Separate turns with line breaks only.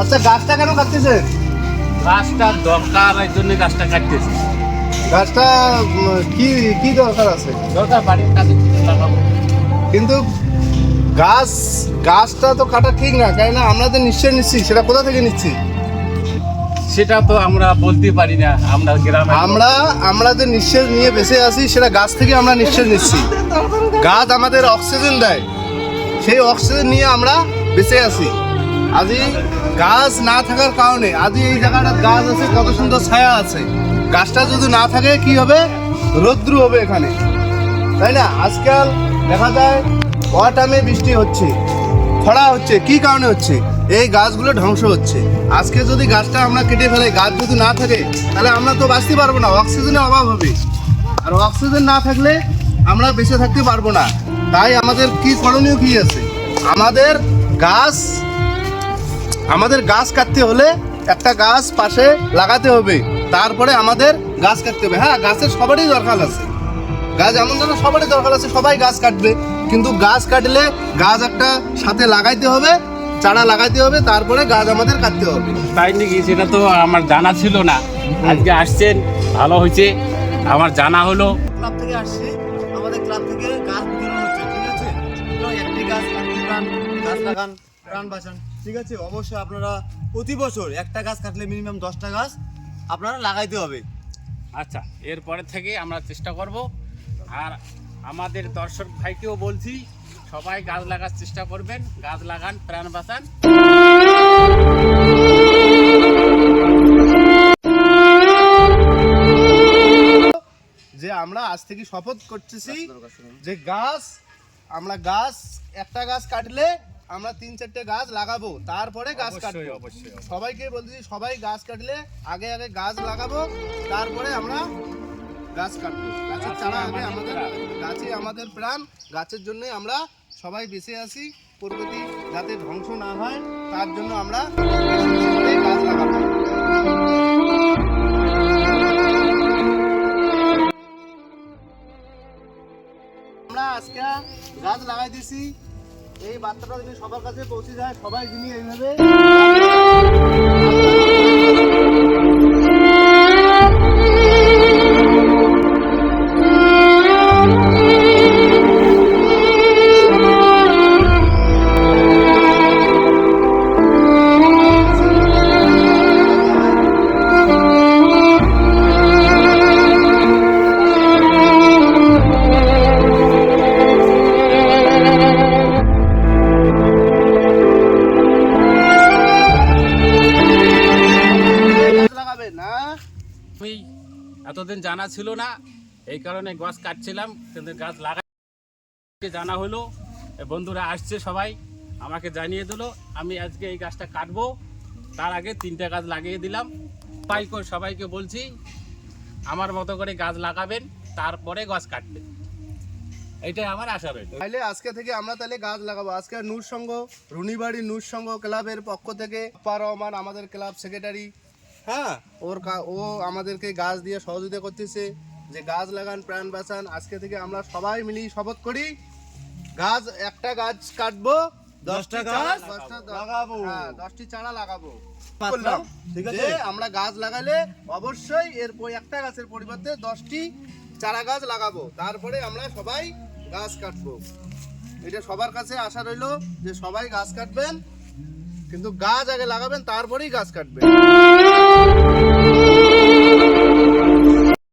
আচ্ছা গাছটা কেন কাটতেছেন
গাছটা দরকার এই জন্য গাছটা কাটতেছি।
গাছটা কি কি দরকার আছে?
দরকার বাড়ির কাজে লাগাবো
কিন্তু গাছ গাছটা তো কাটা ঠিক না কেন না আমরা তো নিশ্চয় নিচ্ছি সেটা কোথা থেকে নিচ্ছি?
সেটা তো আমরা বলতে পারি না আমরা গ্রামে
আমরা আমরা যে নিঃশ্বাস নিয়ে বেঁচে আছি সেটা গাছ থেকে আমরা নিঃশ্বাস নিচ্ছি। গাছ আমাদের অক্সিজেন দেয়। সেই অক্সিজেন নিয়ে আমরা বেঁচে আছি। আজি গাছ না থাকার কারণে আজি এই জায়গাটা গাছ আছে, কত সুন্দর ছায়া আছে। গাছটা যদি না থাকে, কি হবে? রৌদ্র হবে এখানে। তাই না? আজকাল দেখা যায় অটামে বৃষ্টি হচ্ছে, খরা হচ্ছে। কি কারণে হচ্ছে? এই গাছগুলো ধ্বংস হচ্ছে। আজকে যদি গাছটা আমরা কেটে ফেলে, গাছ যদি না থাকে, তাহলে আমরা তো বাঁচতে পারব না। অক্সিজেনের অভাব হবে। আর অক্সিজেন না থাকলে আমরা বেঁচে থাকতে পারব না। তাই আমাদের কি করণীয় কি আছে? আমাদের গাছ আমাদের গাছ কাটতে হলে একটা গাছ পাশে লাগাতে হবে। তারপরে আমাদের গাছ কাটতে হবে। হ্যাঁ গাছের সবারই দরকার আছে। গাছ এমন না সবারই দরকার আছে সবাই গাছ কাটবে। কিন্তু গাছ কাটলে গাছ একটা সাথে লাগাইতে হবে চারা লাগাইতে হবে তারপরে গাছ আমাদের কাটতে হবে।
তাই নাকি? সেটা তো আমার জানা ছিল না। আজকে আসছেন ভালো হয়েছে। আমার জানা হলো।
ক্লাব থেকে আসছে। আমাদের ক্লাব থেকে গাছ বিতরণ হচ্ছে ঠিক আছে? একটি গাছ একটি প্রাণ গাছ লাগান প্রাণ বাঁচান। ঠিক আছে? অবশ্যই আপনারা প্রতি বছর একটা গাছ কাটলে মিনিমাম দশটা গাছ আপনারা লাগাইতে হবে।
আচ্ছা এরপরে থেকে আমরা চেষ্টা করব। আর আমাদের দর্শক ভাইকেও বলছি সবাই গাছ লাগার চেষ্টা করবেন গাছ লাগান প্রাণ বাঁচান।
যে আমরা আজ থেকে শপথ করতেছি যে গাছ আমরা গাছ একটা গাছ কাটলে আমরা তিন চারটে গাছ লাগাবো তারপরে গাছ কাটবো। সবাইকে বলতেছি সবাই গাছ কাটলে আগে আগে গাছ লাগাবো তারপরে আমরা গাছ কাটবো গাছের চারা আগে
আমাদের।
গাছই আমাদের প্রাণ গাছের জন্যই আমরা সবাই বেঁচে আছি প্রকৃতি যাতে ধ্বংস না হয় তার জন্য আমরা গাছ লাগাবো গাছ লাগাই দিছি। এই বার্তাটা যদি সবার কাছে পৌঁছে যায় সবাই যিনি এইভাবে
আমি এতদিন জানা ছিল না, এই কারণে গাছ কাটছিলাম, কিন্তু গাছ লাগাই জানা হলো বন্ধুরা আসছে সবাই, আমাকে জানিয়ে দিলো, আমি আজকে এই গাছটা কাটবো। তার আগে তিনটা গাছ লাগিয়ে দিলাম। সবাইকে সবাইকে বলছি, আমার মতো করে গাছ লাগাবেন, তারপরে গাছ কাটবেন। এইটাই আমার আশা রইল।
তাহলে আজকে থেকে আমরা তাহলে গাছ লাগাবো। আজকে নূর রুনিবাড়ি নূর ক্লাবের পক্ষ থেকে রহমান, আমাদের ক্লাব সেক্রেটারি হ্যাঁ ওর কা- ও আমাদেরকে গাছ দিয়ে সহযোগিতা করতেছে যে গাছ লাগান প্রাণ বাঁচান আজকে থেকে আমরা সবাই মিলি শপথ করি গাছ একটা গাছ কাটবো
দশটা গাছ লাগাবো।
হ্যাঁ, দশটি চারা লাগাবো। বললাম
ঠিক আছে?
আমরা গাছ লাগালে অবশ্যই এর একটা গাছের পরিবর্তে দশটি চারা গাছ লাগাবো। তারপরে আমরা সবাই গাছ কাটবো। এটা সবার কাছে আশা রইল যে সবাই গাছ কাটবেন। কিন্তু গাছ আগে লাগাবেন তারপরেই গাছ কাটবেন।